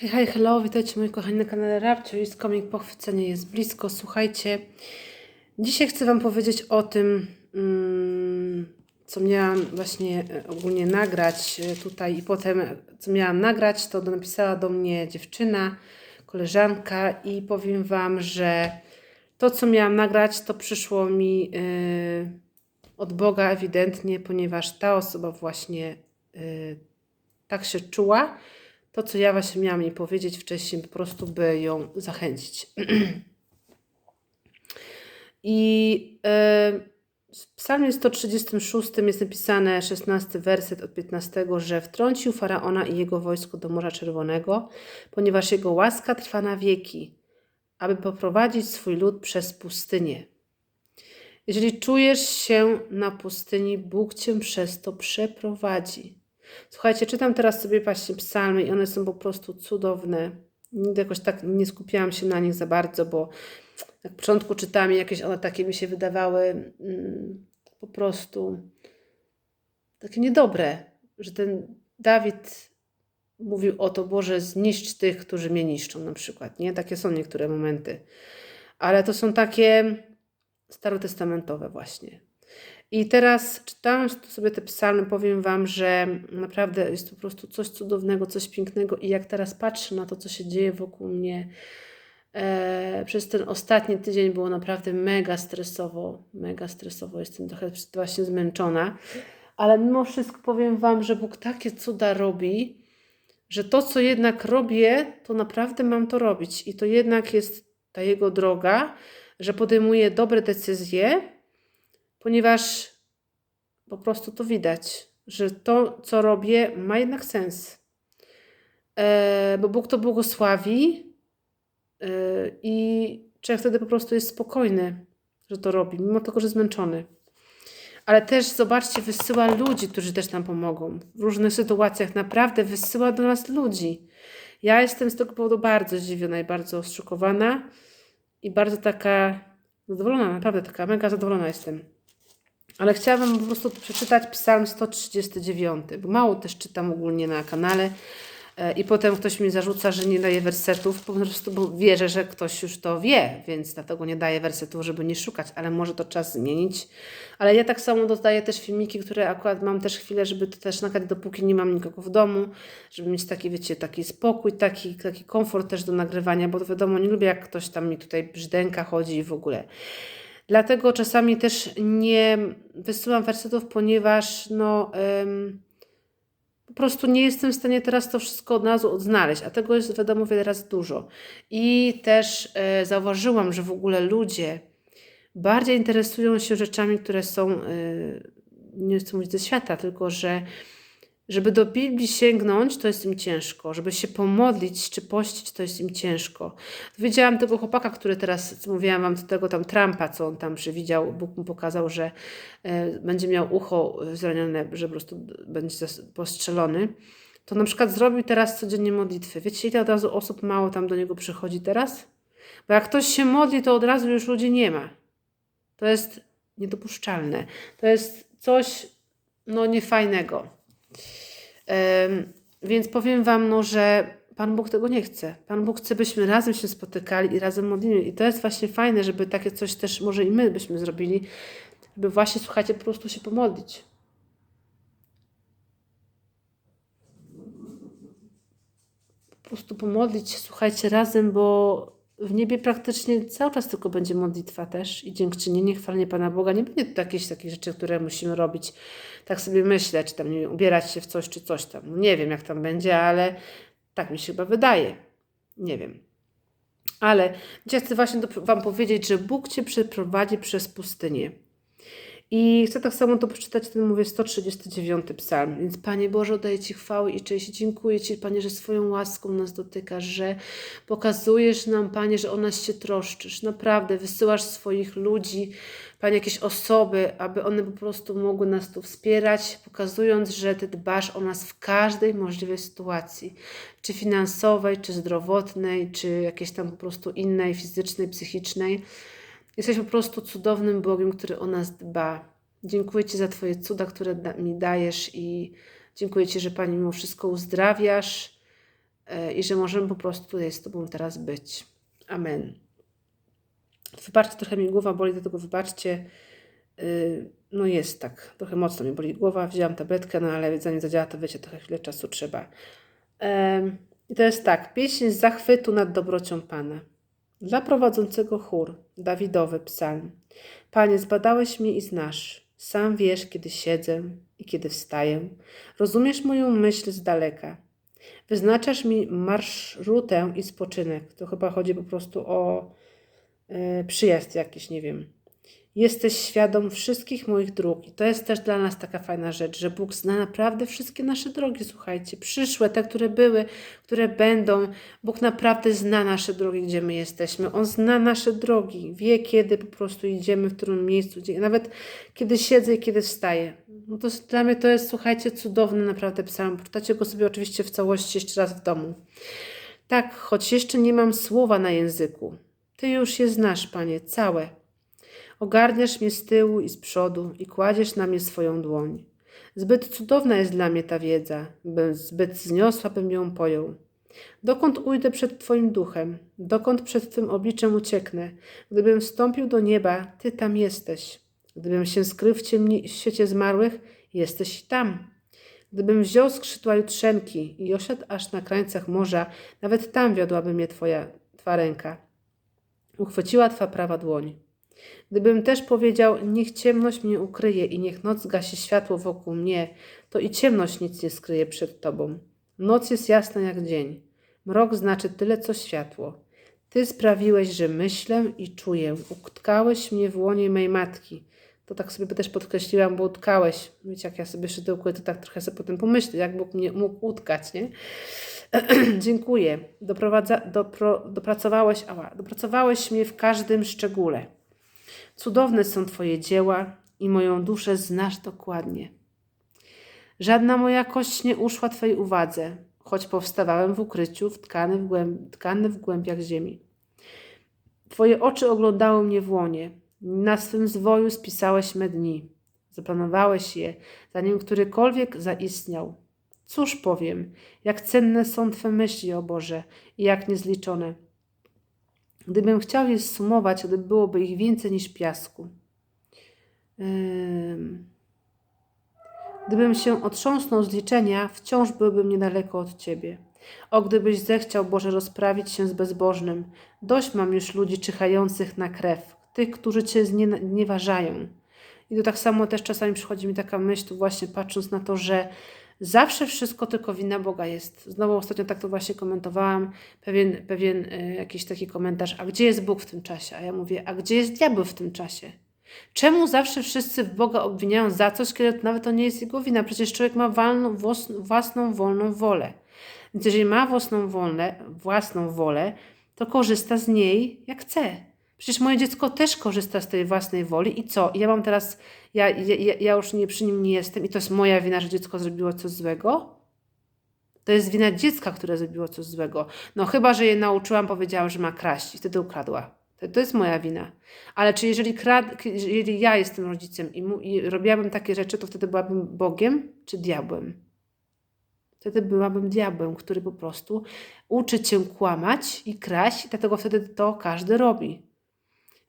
Hej, hej, hello, witajcie moi kochani na kanale Rabcio i komik Pochwycenie jest blisko. Słuchajcie, dzisiaj chcę Wam powiedzieć o tym, mm, co miałam właśnie e, ogólnie nagrać e, tutaj i potem, e, co miałam nagrać, to napisała do mnie dziewczyna, koleżanka i powiem Wam, że to, co miałam nagrać, to przyszło mi yy, od Boga ewidentnie, ponieważ ta osoba właśnie tak się czuła, to, co ja właśnie miałam jej powiedzieć wcześniej, po prostu by ją zachęcić. I w psalmie 136 jest napisane 16 werset od 15, że wtrącił Faraona i jego wojsko do Morza Czerwonego, ponieważ jego łaska trwa na wieki, aby poprowadzić swój lud przez pustynię. Jeżeli czujesz się na pustyni, Bóg cię przez to przeprowadzi. Słuchajcie, czytam teraz sobie właśnie psalmy i one są po prostu cudowne. Nigdy jakoś tak nie skupiałam się na nich za bardzo, bo na początku czytałam jakieś one takie mi się wydawały mm, po prostu takie niedobre, że ten Dawid mówił o to, Boże, zniszcz tych, którzy mnie niszczą na przykład, nie? Takie są niektóre momenty. Ale to są takie starotestamentowe właśnie. I teraz czytając sobie te psalmy, powiem Wam, że naprawdę jest to po prostu coś cudownego, coś pięknego. I jak teraz patrzę na to, co się dzieje wokół mnie, e, przez ten ostatni tydzień było naprawdę mega stresowo. Mega stresowo. Jestem trochę właśnie zmęczona. Ale mimo wszystko powiem Wam, że Bóg takie cuda robi, że to, co jednak robię, to naprawdę mam to robić. I to jednak jest ta Jego droga, że podejmuję dobre decyzje ponieważ po prostu to widać, że to, co robię, ma jednak sens. E, bo Bóg to błogosławi e, i człowiek wtedy po prostu jest spokojny, że to robi, mimo tego, że zmęczony. Ale też zobaczcie, wysyła ludzi, którzy też nam pomogą. W różnych sytuacjach naprawdę wysyła do nas ludzi. Ja jestem z tego powodu bardzo zdziwiona i bardzo zszokowana i bardzo taka zadowolona, naprawdę taka mega zadowolona jestem. Ale chciałabym po prostu przeczytać Psalm 139, bo mało też czytam ogólnie na kanale. E, I potem ktoś mi zarzuca, że nie daje wersetów, po prostu bo wierzę, że ktoś już to wie, więc dlatego nie daję wersetów, żeby nie szukać, ale może to czas zmienić. Ale ja tak samo dodaję też filmiki, które akurat mam też chwilę, żeby to też nagrać, dopóki nie mam nikogo w domu, żeby mieć taki, wiecie, taki spokój, taki, taki komfort też do nagrywania, bo wiadomo, nie lubię jak ktoś tam mi tutaj brzdęka chodzi i w ogóle. Dlatego czasami też nie wysyłam wersetów, ponieważ no, ym, po prostu nie jestem w stanie teraz to wszystko od razu odnaleźć, a tego jest wiadomo wiele razy dużo. I też y, zauważyłam, że w ogóle ludzie bardziej interesują się rzeczami, które są, y, nie chcę mówić ze świata, tylko że żeby do Biblii sięgnąć, to jest im ciężko. Żeby się pomodlić czy pościć, to jest im ciężko. Widziałam tego chłopaka, który teraz, mówiłam wam, tego tam Trumpa, co on tam przewidział. Bóg mu pokazał, że e, będzie miał ucho zranione, że po prostu będzie postrzelony. To na przykład zrobił teraz codziennie modlitwy. Wiecie, ile od razu osób mało tam do niego przychodzi teraz? Bo jak ktoś się modli, to od razu już ludzi nie ma. To jest niedopuszczalne. To jest coś no niefajnego. Więc powiem Wam, no, że Pan Bóg tego nie chce. Pan Bóg chce, byśmy razem się spotykali i razem modlili. I to jest właśnie fajne, żeby takie coś też może i my byśmy zrobili, żeby właśnie, słuchajcie, po prostu się pomodlić. Po prostu pomodlić słuchajcie, razem, bo w niebie praktycznie cały czas tylko będzie modlitwa też i dziękczynienie, chwalenie Pana Boga. Nie będzie to jakieś takie rzeczy, które musimy robić. Tak sobie myślę, czy tam nie wiem, ubierać się w coś, czy coś tam. No nie wiem, jak tam będzie, ale tak mi się chyba wydaje. Nie wiem. Ale dzisiaj chcę właśnie Wam powiedzieć, że Bóg Cię przeprowadzi przez pustynię. I chcę tak samo to przeczytać, ten mówię 139 psalm. Więc Panie Boże, oddaję Ci chwały i cześć. Dziękuję Ci, Panie, że swoją łaską nas dotykasz, że pokazujesz nam, Panie, że o nas się troszczysz. Naprawdę wysyłasz swoich ludzi, Panie, jakieś osoby, aby one po prostu mogły nas tu wspierać, pokazując, że Ty dbasz o nas w każdej możliwej sytuacji, czy finansowej, czy zdrowotnej, czy jakiejś tam po prostu innej, fizycznej, psychicznej. Jesteś po prostu cudownym Bogiem, który o nas dba. Dziękuję Ci za Twoje cuda, które mi dajesz i dziękuję Ci, że Pani mimo wszystko uzdrawiasz e, i że możemy po prostu tutaj z Tobą teraz być. Amen. Wybaczcie, trochę mi głowa boli, dlatego wybaczcie. Y, No jest tak, trochę mocno mi boli głowa, wzięłam tabletkę, no ale zanim zadziała, to wiecie, trochę chwilę czasu trzeba. Em, I to jest tak, pieśń z zachwytu nad dobrocią Pana. Dla prowadzącego chór, Dawidowy psalm. Panie, zbadałeś mnie i znasz. Sam wiesz, kiedy siedzę i kiedy wstaję. Rozumiesz moją myśl z daleka. Wyznaczasz mi marszrutę i spoczynek. To chyba chodzi po prostu o e, przyjazd jakiś, nie wiem. Jesteś świadom wszystkich moich dróg. I to jest też dla nas taka fajna rzecz, że Bóg zna naprawdę wszystkie nasze drogi, słuchajcie. Przyszłe, te, które były, które będą. Bóg naprawdę zna nasze drogi, gdzie my jesteśmy. On zna nasze drogi. Wie, kiedy po prostu idziemy, w którym miejscu. Nawet kiedy siedzę i kiedy wstaję. No to dla mnie to jest, słuchajcie, cudowny naprawdę psalm. Poczytacie go sobie oczywiście w całości jeszcze raz w domu. Tak, choć jeszcze nie mam słowa na języku. Ty już je znasz, Panie, całe. Ogarniasz mnie z tyłu i z przodu i kładziesz na mnie swoją dłoń. Zbyt cudowna jest dla mnie ta wiedza, bym zbyt zniosła bym ją pojął. Dokąd ujdę przed Twoim duchem? Dokąd przed Twym obliczem ucieknę? Gdybym wstąpił do nieba, Ty tam jesteś. Gdybym się skrył w, ciemni- w świecie zmarłych, jesteś tam. Gdybym wziął skrzydła jutrzenki i osiadł aż na krańcach morza, nawet tam wiodłaby mnie Twoja Twa ręka. Uchwyciła Twa prawa dłoń. Gdybym też powiedział, niech ciemność mnie ukryje i niech noc gasi światło wokół mnie, to i ciemność nic nie skryje przed Tobą. Noc jest jasna jak dzień. Mrok znaczy tyle, co światło. Ty sprawiłeś, że myślę i czuję. Utkałeś mnie w łonie mej matki. To tak sobie też podkreśliłam, bo utkałeś. Wiecie, jak ja sobie szydełkuję, to tak trochę sobie potem pomyślę, jak Bóg mnie mógł utkać, nie? Dziękuję. Doprowadza, dopro, dopracowałeś, ała, dopracowałeś mnie w każdym szczególe. Cudowne są Twoje dzieła i moją duszę znasz dokładnie. Żadna moja kość nie uszła Twojej uwadze, choć powstawałem w ukryciu, wtkany w, głęb, tkany w głębiach ziemi. Twoje oczy oglądały mnie w łonie. Na swym zwoju spisałeś me dni. Zaplanowałeś je, zanim którykolwiek zaistniał. Cóż powiem, jak cenne są Twe myśli, o Boże, i jak niezliczone. Gdybym chciał je sumować, to byłoby ich więcej niż piasku. Ym. Gdybym się otrząsnął z liczenia, wciąż byłbym niedaleko od Ciebie. O, gdybyś zechciał, Boże, rozprawić się z bezbożnym. Dość mam już ludzi czyhających na krew, tych, którzy Cię znieważają. I to tak samo też czasami przychodzi mi taka myśl, tu właśnie patrząc na to, że zawsze wszystko tylko wina Boga jest. Znowu ostatnio tak to właśnie komentowałam, pewien, pewien y, jakiś taki komentarz, a gdzie jest Bóg w tym czasie? A ja mówię, a gdzie jest diabeł w tym czasie? Czemu zawsze wszyscy Boga obwiniają za coś, kiedy nawet to nie jest jego wina? Przecież człowiek ma walną, włas- własną wolną wolę. Więc jeżeli ma własną wolę, własną wolę, to korzysta z niej jak chce. Przecież moje dziecko też korzysta z tej własnej woli i co? Ja mam teraz, ja, ja- ja już nie przy nim nie jestem i to jest moja wina, że dziecko zrobiło coś złego? To jest wina dziecka, które zrobiło coś złego. No chyba, że je nauczyłam, powiedziałam, że ma kraść i wtedy ukradła. To, to jest moja wina. Ale czy jeżeli, krad, jeżeli ja jestem rodzicem i, mu, i robiłabym takie rzeczy, to wtedy byłabym Bogiem czy diabłem? Wtedy byłabym diabłem, który po prostu uczy cię kłamać i kraść, i dlatego wtedy to każdy robi.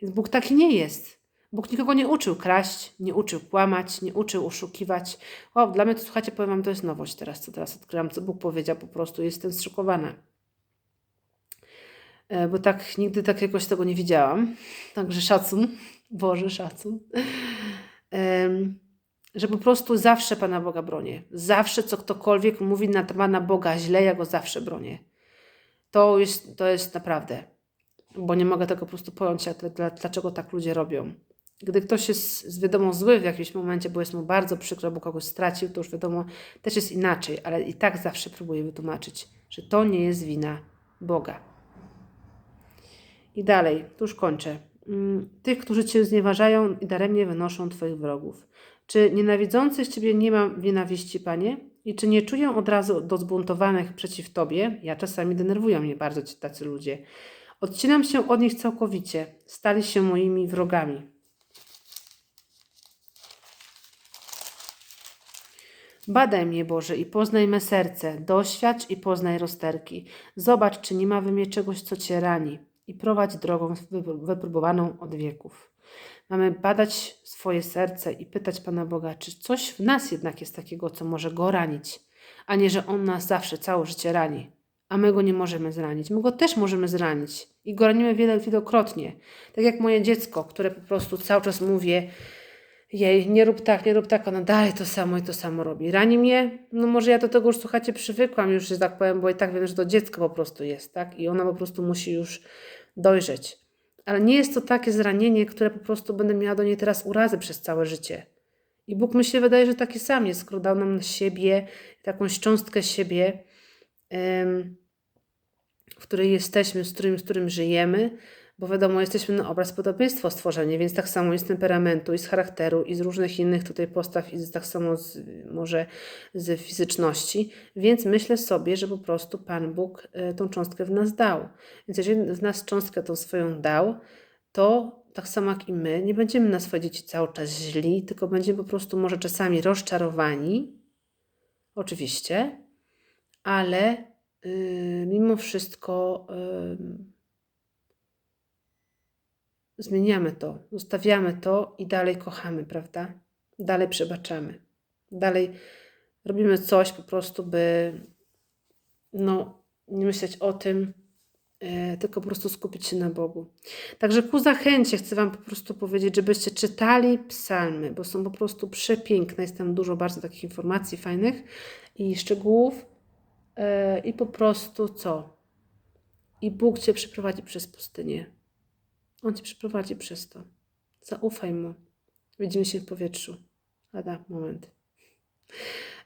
Więc Bóg taki nie jest. Bóg nikogo nie uczył kraść, nie uczył kłamać, nie uczył oszukiwać. O, dla mnie to, słuchajcie, powiem wam, to jest nowość teraz, co teraz odkryłam, co Bóg powiedział, po prostu jestem zszokowana. E, Bo tak, nigdy tak jakoś tego nie widziałam. Także szacun, Boże, szacun. Że po prostu zawsze Pana Boga bronię. Zawsze, co ktokolwiek mówi na Pana Boga źle, ja go zawsze bronię. To jest, to jest naprawdę bo nie mogę tego po prostu pojąć, dlaczego tak ludzie robią. Gdy ktoś jest wiadomo zły w jakimś momencie, bo jest mu bardzo przykro, bo kogoś stracił, to już wiadomo, też jest inaczej, ale i tak zawsze próbuję wytłumaczyć, że to nie jest wina Boga. I dalej, tu już kończę. Mm, Tych, którzy Cię znieważają i daremnie wynoszą Twoich wrogów. Czy nienawidzących Ciebie nie ma nienawiści, Panie? I czy nie czuję od razu do zbuntowanych przeciw Tobie? Ja czasami denerwują mnie bardzo ci tacy ludzie. Odcinam się od nich całkowicie. Stali się moimi wrogami. Badaj mnie, Boże, i poznaj me serce, doświadcz i poznaj rozterki. Zobacz, czy nie ma we mnie czegoś, co Cię rani i prowadź drogą wypróbowaną od wieków. Mamy badać swoje serce i pytać Pana Boga, czy coś w nas jednak jest takiego, co może Go ranić, a nie, że On nas zawsze całe życie rani, a my Go nie możemy zranić. My Go też możemy zranić i Go ranimy wiele, wielokrotnie. Tak jak moje dziecko, które po prostu cały czas mówię, jej, nie rób tak, nie rób tak, ona dalej to samo i to samo robi. Rani mnie, no może ja do tego już, słuchajcie, przywykłam już, że tak powiem, bo i tak wiem, że to dziecko po prostu jest, tak? I ona po prostu musi już dojrzeć. Ale nie jest to takie zranienie, które po prostu będę miała do niej teraz urazy przez całe życie. I Bóg mi się wydaje, że taki sam jest, skoro dał nam siebie, jakąś cząstkę siebie, w której jesteśmy, z którym, z którym żyjemy, bo wiadomo, jesteśmy na obraz podobieństwo stworzenie, więc tak samo i z temperamentu, i z charakteru, i z różnych innych tutaj postaw, i z, tak samo z, może z fizyczności. Więc myślę sobie, że po prostu Pan Bóg e, tą cząstkę w nas dał. Więc jeżeli w nas cząstkę tą swoją dał, to tak samo jak i my, nie będziemy na swoje dzieci cały czas źli, tylko będziemy po prostu może czasami rozczarowani, oczywiście, ale yy, mimo wszystko yy, zmieniamy to, zostawiamy to i dalej kochamy, prawda? Dalej przebaczamy. Dalej robimy coś po prostu, by no, nie myśleć o tym, e, tylko po prostu skupić się na Bogu. Także ku zachęcie chcę Wam po prostu powiedzieć, żebyście czytali psalmy, bo są po prostu przepiękne. Jest tam dużo bardzo takich informacji fajnych i szczegółów. E, I po prostu co? I Bóg Cię przeprowadzi przez pustynię. On Cię przeprowadzi przez to. Zaufaj Mu. Widzimy się w powietrzu. Lada, moment.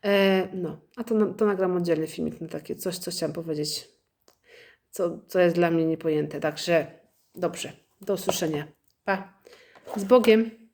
E, no, a to, to nagram oddzielny filmik na takie coś, co chciałam powiedzieć, co, co jest dla mnie niepojęte. Także dobrze, do usłyszenia. Pa. Z Bogiem.